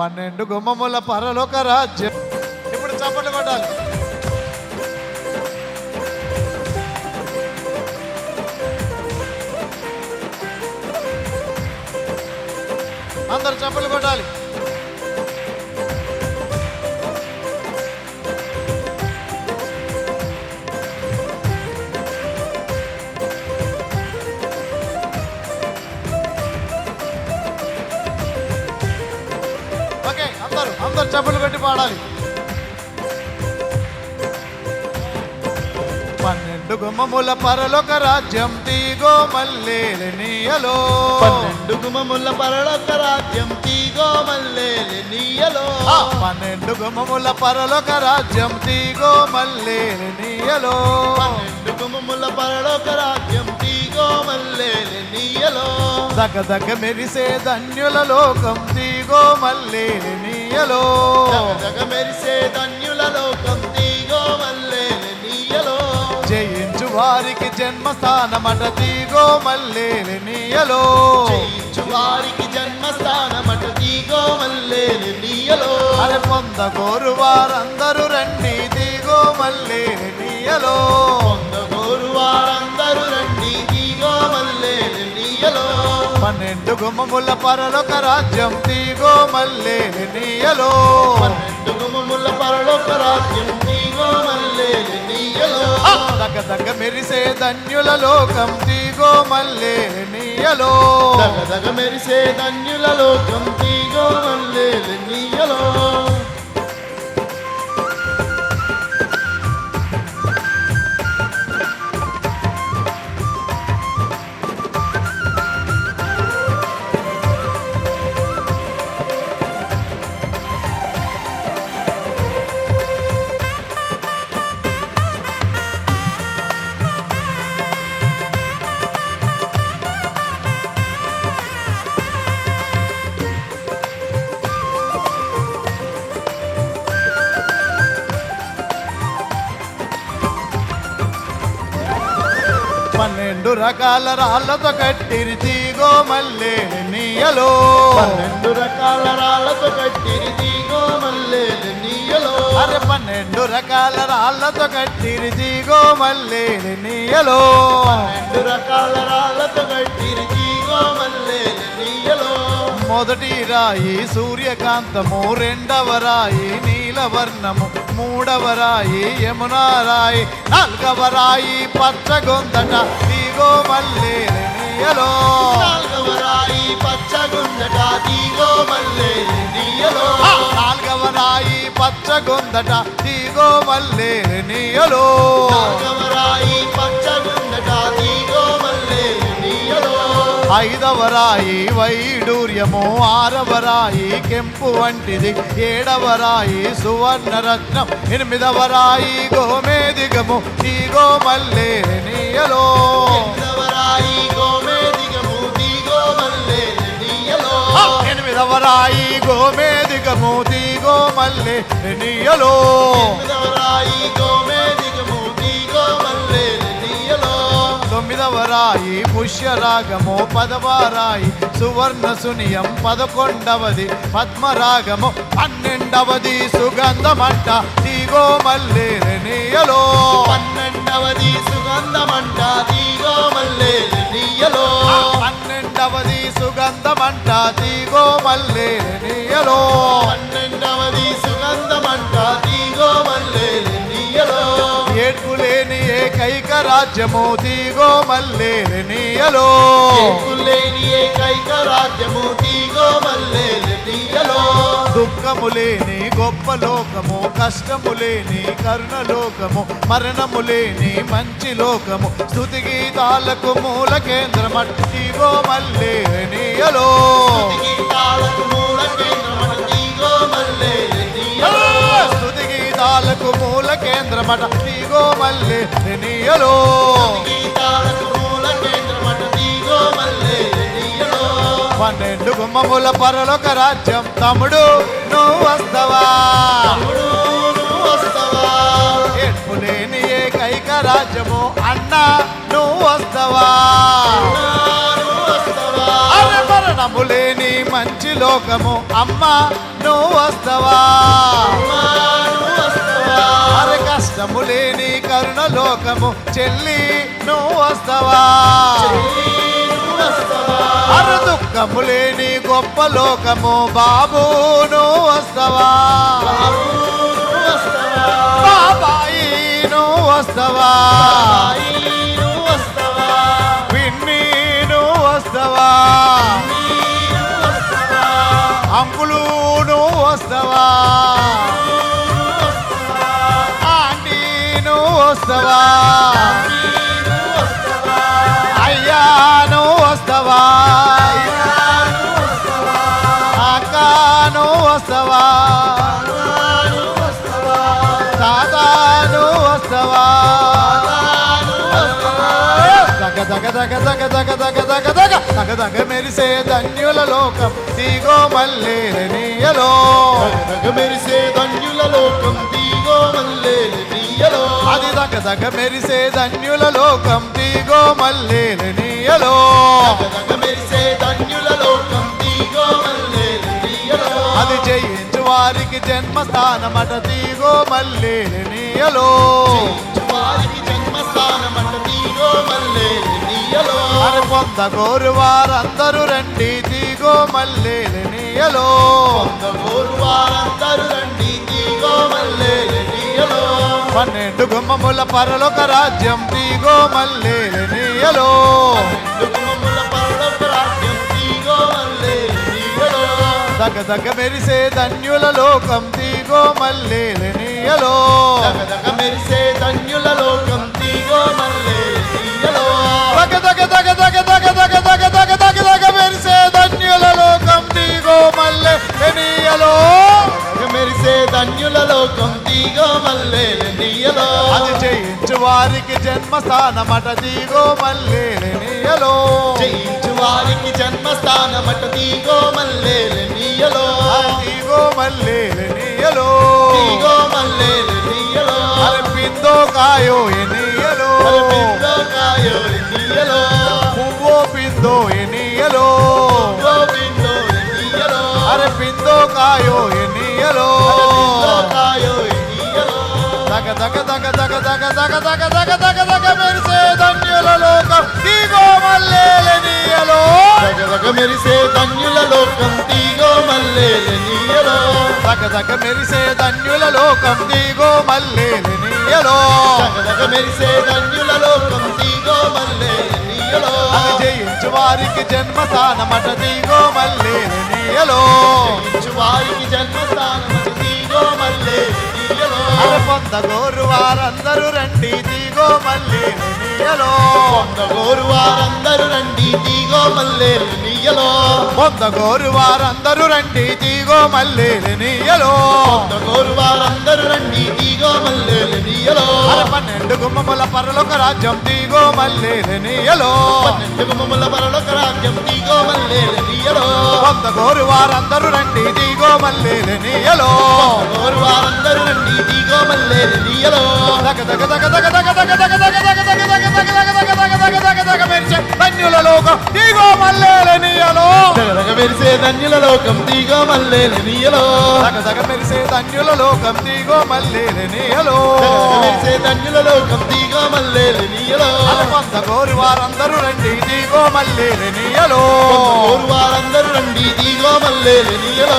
పన్నెండు గుమ్మముల పరలోక రాజ్యం. ఇప్పుడు చప్పట్లు కొట్టాలి. అందరు చప్పట్లు కొట్టాలి. పాడాలి పన్నెండు గుమ్మముల పరలోక రాజ్యం తీగో మల్లేనియలో పన్నెండు గుమముల పరలోక రాజ్యం తీగో మల్లేలి నీయలో పన్నెండు గుమ్మముల పరలోక రాజ్యం తీగో మల్లేనియలో పన్నెండు గుమముల పరలోక రాజ్యం తీగో మల్లేలి నీయలో దగ దగ మెరిసే ధన్యుల లోకం తీగో మల్లేనియలో జగ జగ మెరిసే ధన్యుల లోకం తీగో మల్లేలి నీయలో. జయించు వారికి జన్మస్థానమట తీగో మల్లేనియలో జయించు వారికి జన్మస్థానమట తీగో మల్లేలి నీయలో. అది పొందగోరు వారందరూ రండి తీగో మల్లేనియలో పొందగోరు వారందరూ పన్నెండు గుమ్మముల పరలోక రాజ్యం తీగో మల్లేనియలో పన్నెండు గుమముల పరలోక రాజ్యం తీగో మల్లేలి నీయలో. దగ దగ మెరిసే ధన్యుల లోకం తీగో మల్లేనియలో దగ దగ మెరిసే ధన్యుల లోకం తీగో మల్లేలి నీయలో. పన్నెండు రకాల రాళ్ళతో కట్టిరి తీగో మల్లేనియలో పన్నెండు రకాల రాళ్ళతో కట్టిరి తీగో మల్లేలి నీయలో అరే పన్నెండు రకాల రాళ్ళతో కట్టిరి తీగో మల్లేనియలో పన్నెండు రకాల రాళ్ళతో కట్టిరి తీగో మల్లేలి నీయలో మొదటి రాయి సూర్యకాంతము రెండవ రాయి నీలవర్ణము మూడవ రాయి యమునా రాయి నాలుగవ రాయి పచ్చగొందట. తీగో మల్లేనియలో నాలుగవ రాయి పచ్చగుందట తీగో మల్లేలి నీయలో. నాలుగవ రాయి పచ్చగొందట తీగో మల్లేనియలో నాలుగవ రాయి పచ్చగుందట ఐదవ రాయి వైడూర్యము ఆరవ రాయి కెంపు వంటిది ఏడవ రాయి సువర్ణ రత్నం ఎనిమిదవ రాయి గోమేదిగము తీగో మల్లేనియలో. ఎనిమిదవ రాయి గోమేదిగము తీగో మల్లేలి నీయలో ఎనిమిదవ రాయి తొమ్మిదవ రాయి పుష్యరాగము పదవ రాయి సువర్ణ సునియం పదకొండవది పద్మరాగము పన్నెండవది సుగంధమంట తీగో మల్లేనియలో పన్నెండవది సుగంధమంట తీగో మల్లేలి నీయలో పన్నెండవది సుగంధమంట తీగో రాజ్యము తీగో మల్లేనియలో లేని ఏకైక రాజ్యము తీగో మల్లేలి నీయలో. దుఃఖము లేని గొప్ప లోకము కష్టము లేని కరుణ లోకము మరణము లేని మంచి లోకము స్థుతి గీతాలకు మూల కేంద్రమట్టిగో మల్లేనియలో గీతాలకు మూల కేంద్రమట తీగో మల్లేలి నీయలో. స్థుతి గీతాలకు మూల కేంద్రమట పన్నెండు గుమ్మముల పరలోక రాజ్యం తమ్ముడు నువ్వు వస్తావా? ఎప్పు లేని ఏకైక రాజ్యము అన్న నువ్వు వస్తావా? మరణము లేని మంచి లోకము అమ్మ నువ్వు వస్తావా? అంతము లేని కరుణ లోకము చెల్లి నువ్వు వస్తావా? అర దుఃఖము లేని గొప్ప లోకము బాబు నువ్వు వస్తావా? బాబాయి నువ్వు వస్తావా? వస్తావా అయ్యా నువ్వు వస్తావా నువ్వు అక్క నువ్వు వస్తావా నువ్వు తాత నువ్వు వస్తావా దగ దగ దగ దగ దగ దగ దగ దగ దగ దగ మెరిసే ధన్యుల లోకం తీగో మల్లేనియలో దగ మెరిసే ధన్యుల లోకం తీగో మల్లేలు నీయలో. అది దగ దగ మెరిసే ధన్యుల లోకం దిగో మల్లే నీయలో. దగ మెరిసే ధన్యుల లోకం తీగో మల్లేలు నీయలో. అది జయించు వారికి జన్మస్థానమట దిగో మల్లే నీయలో. వారికి జన్మస్థానమంట తీగో మల్లేలు నీయలో. అని పొందగోరు వారందరూ రండి దిగో మల్లే నీయలో. పొందగోరు వారందరూ రండి తీగో నీయలో పన్నెండు గుమ్మముల పరలోక రాజ్యం తీగో మల్లేలు నీయలో దగ దగ మెరిసే ధన్యుల లోకం తీగో మల్లే నీయలో దగ దగ మెరిసే ధన్యుల లోకం తీగో జన్మస్థానమట దీగో మల్లేలనియలో జయించు వారికి జన్మస్థానమట దీగో మల్లేలనియలో దిగో మల్లేలనియలో దిగో మల్లేలనియలో అర్పిందో కాయో ఎనియలో అర్పిందో కాయో ఎనియలో పువ్వో పిందో ఎనియలో పువ్వో పిందో ఎనియలో అర్పిందో కాయో ఎనియలో దగ దగ దగ దగ దగ దగ దగ దగ దగ దగ మెరిసే ధన్యుల లోకం తీగో మల్లేనియలో దగ దగ మెరిసే ధన్యుల లోకం తీగో మల్లేలు నీయలో దగ దగ మెరిసే ధన్యుల లోకం దిగో దగ దగ మెరిసే ధన్యుల లోకం తీగో మల్లేలు నీయలో జయించు వారికి జన్మస్థానమట జయించు వారికి జన్మస్థానమట తీగో మల్లేలు వందగోరు వారందరూ రండి దిగో మల్లే నియలో వందగోరు వారందరూ రండి దిగో మల్లే నియలో వందగోరు వారందరూ రండి దిగో మల్లే నియలో వందగోరు వారందరూ రండి దిగో మల్లే నియలో పన్నెండు గుమ్మముల పరలోక రాజ్యం దిగో మల్లే నియలో పన్నెండు గుమ్మముల పరలోక రాజ్యం దిగో మల్లే నియలో వందగోరు వారందరూ రండి దిగో మల్లే నియలో వందగోరు వారందరూ రండి దిగో మల్లే ధన్యుల లోకం దిగో మల్లేలు నీయలో దగ మెరిసే ధన్యుల లోకం దిగో మల్లేలు నీయలో మెరిసే ధన్యుల లోకం దిగో మల్లేలు నీయలో కొంత గోరు వారందరూ రండి దిగో మల్లేలు నీయలో గోరు వారందరూ రండి దిగో మల్లేలు నీయలో.